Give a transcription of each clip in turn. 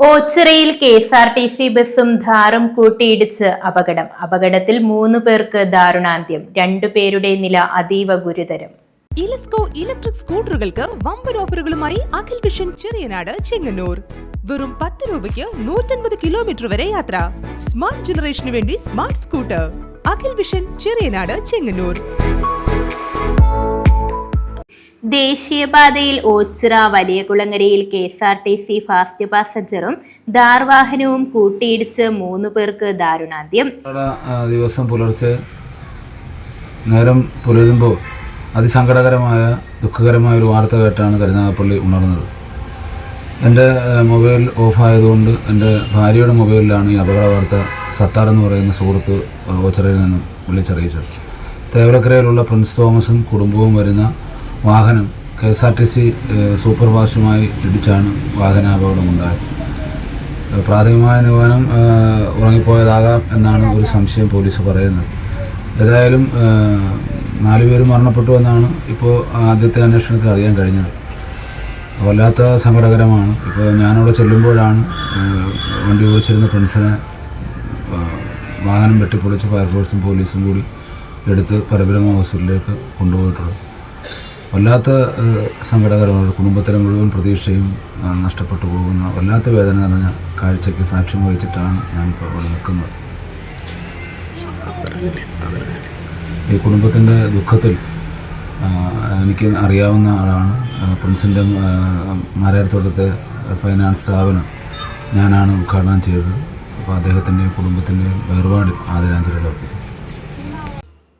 ഓച്ചിറയിൽ K S R T C ബസും ധാറും കൂട്ടിയിടിച്ച് അപകടം. അപകടത്തിൽ മൂന്ന് പേർക്ക് ദാരുണാന്ത്യം രണ്ടു പേരുടെ നില അതീവ ഗുരുതരം. ഇലസ്കോ ഇലക്ട്രിക് സ്കൂട്ടറുകൾക്ക് വമ്പൻ ഓഫറുകളുമായി അഖിൽ വിഷൻ ചെറിയനാട് ചെങ്ങന്നൂർ. വെറും പത്ത് രൂപയ്ക്ക് നൂറ്റൻപത് കിലോമീറ്റർ വരെ യാത്ര. സ്മാർട്ട് ജനറേഷന് വേണ്ടി smart scooter. Akhil vision Cheriyanad Chengannur. ദേശീയപാതയിൽ Ochira വലിയകുളങ്ങരയിൽ K S R T C fast പാസഞ്ചറും ദാർവാഹനവും കൂട്ടിയിടിച്ച് മൂന്ന് പേർക്ക് ദാരുണാന്ത്യം. ദിവസം പുലർച്ചെ നേരം പുലരുമ്പോൾ അതിസങ്കടകരമായ ദുഃഖകരമായ ഒരു വാർത്ത കേട്ടാണ് കരുനാഗപ്പള്ളി ഉണർന്നത്. എന്റെ മൊബൈൽ ഓഫായതുകൊണ്ട് എന്റെ ഭാര്യയുടെ മൊബൈലിലാണ് ഈ അപകട വാർത്ത സത്താർ എന്ന് പറയുന്ന സുഹൃത്ത് ഓച്ചിറയിൽ നിന്നും വിളിച്ചറിയിച്ചത്. തേവലക്കരയിലുള്ള പ്രിൻസ് തോമസും കുടുംബവും വരുന്ന വാഹനം K S R T C super ഫാസ്റ്റുമായി ഇടിച്ചാണ് വാഹനാപകടമുണ്ടായത്. പ്രാഥമികമായ നിഗമനം ഉറങ്ങിപ്പോയതാകാം എന്നാണ് ഒരു സംശയം പോലീസ് പറയുന്നത്. ഏതായാലും നാലുപേരും മരണപ്പെട്ടു എന്നാണ് ഇപ്പോൾ ആദ്യത്തെ അന്വേഷണത്തിൽ അറിയാൻ കഴിഞ്ഞത്. വല്ലാത്ത സങ്കടകരമാണ്. ഇപ്പോൾ ഞാനവിടെ ചെല്ലുമ്പോഴാണ് വണ്ടി ഓടിച്ചിരുന്ന ആ, വാഹനം വെട്ടിപ്പൊളിച്ച് ഫയർഫോഴ്സും പോലീസും കൂടി എടുത്ത് പരബ്രഹ്മ ഹോസ്പിറ്റലിലേക്ക് കൊണ്ടുപോയിട്ടുള്ളത്. വല്ലാത്ത സങ്കടകരമാണ് കുടുംബത്തിലെ മുഴുവൻ പ്രതീക്ഷയും നഷ്ടപ്പെട്ടു പോകുന്ന വല്ലാത്ത വേദന നിറഞ്ഞ കാഴ്ചയ്ക്ക് സാക്ഷ്യം വഹിച്ചിട്ടാണ് ഞാനിപ്പോൾ ഇവിടെ നിൽക്കുന്നത്. ഈ കുടുംബത്തിന്റെ ദുഃഖത്തിൽ എനിക്ക് അറിയാവുന്ന ആളാണ് പ്രിൻസിന്റെ മാരാരത്തോട്ടത്തെ ഫൈനാൻസ് സ്ഥാപനം ഞാനാണ് ഉദ്ഘാടനം ചെയ്തത്. അപ്പോൾ അദ്ദേഹത്തിന്റെയും കുടുംബത്തിന്റെയും വേർപാടിൽ ആദരാഞ്ജലികൾ അർപ്പിക്കുന്നു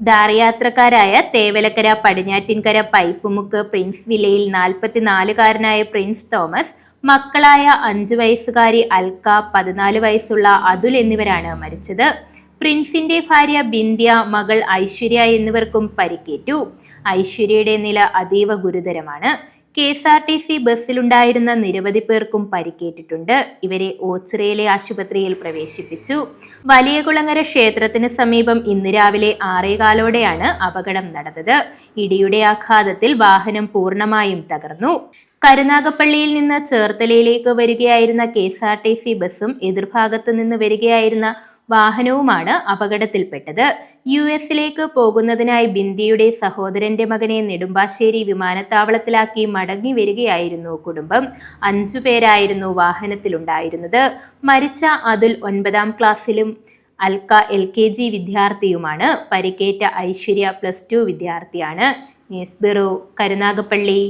ധാർ യാത്രക്കാരായ തേവലക്കര പടിഞ്ഞാറ്റിൻകര പൈപ്പുമുക്ക് പ്രിൻസ് വില്ലയിൽ നാൽപ്പത്തിനാലുകാരനായ പ്രിൻസ് തോമസ് മക്കളായ അഞ്ചു വയസ്സുകാരി അൽക്ക പതിനാല് വയസ്സുള്ള അതുൽ എന്നിവരാണ് മരിച്ചത്. പ്രിൻസിന്റെ ഭാര്യ ബിന്ദ്യ മകൾ ഐശ്വര്യ എന്നിവർക്കും പരിക്കേറ്റു. ഐശ്വര്യയുടെ നില അതീവ ഗുരുതരമാണ്. K S R T C ബസ്സിലുണ്ടായിരുന്ന നിരവധി പേർക്കും പരിക്കേറ്റിട്ടുണ്ട്. ഇവരെ ഓച്ചിറയിലെ ആശുപത്രിയിൽ പ്രവേശിപ്പിച്ചു. വലിയകുളങ്ങര ക്ഷേത്രത്തിന് സമീപം ഇന്ന് രാവിലെ ആറേകാലോടെയാണ് അപകടം നടന്നത്. ഇടിയുടെ ആഘാതത്തിൽ വാഹനം പൂർണമായും തകർന്നു. കരുനാഗപ്പള്ളിയിൽ നിന്ന് ചേർത്തലയിലേക്ക് വരികയായിരുന്ന K S R T C ബസ്സും എതിർഭാഗത്തു നിന്ന് വരികയായിരുന്ന വാഹനവുമാണ് അപകടത്തിൽപ്പെട്ടത്. യു എസിലേക്ക് പോകുന്നതിനായി ബിന്ദിയുടെ സഹോദരന്റെ മകനെ നെടുമ്പാശ്ശേരി വിമാനത്താവളത്തിലാക്കി മടങ്ങി വരികയായിരുന്നു കുടുംബം. അഞ്ചു പേരായിരുന്നു വാഹനത്തിലുണ്ടായിരുന്നത്. മരിച്ച അതുൽ ഒൻപതാം ക്ലാസ്സിലും അൽക്ക എൽ കെ ജി വിദ്യാർത്ഥിയുമാണ്. പരിക്കേറ്റ ഐശ്വര്യ പ്ലസ് ടു വിദ്യാർത്ഥിയാണ്. News bureau Karunagappally.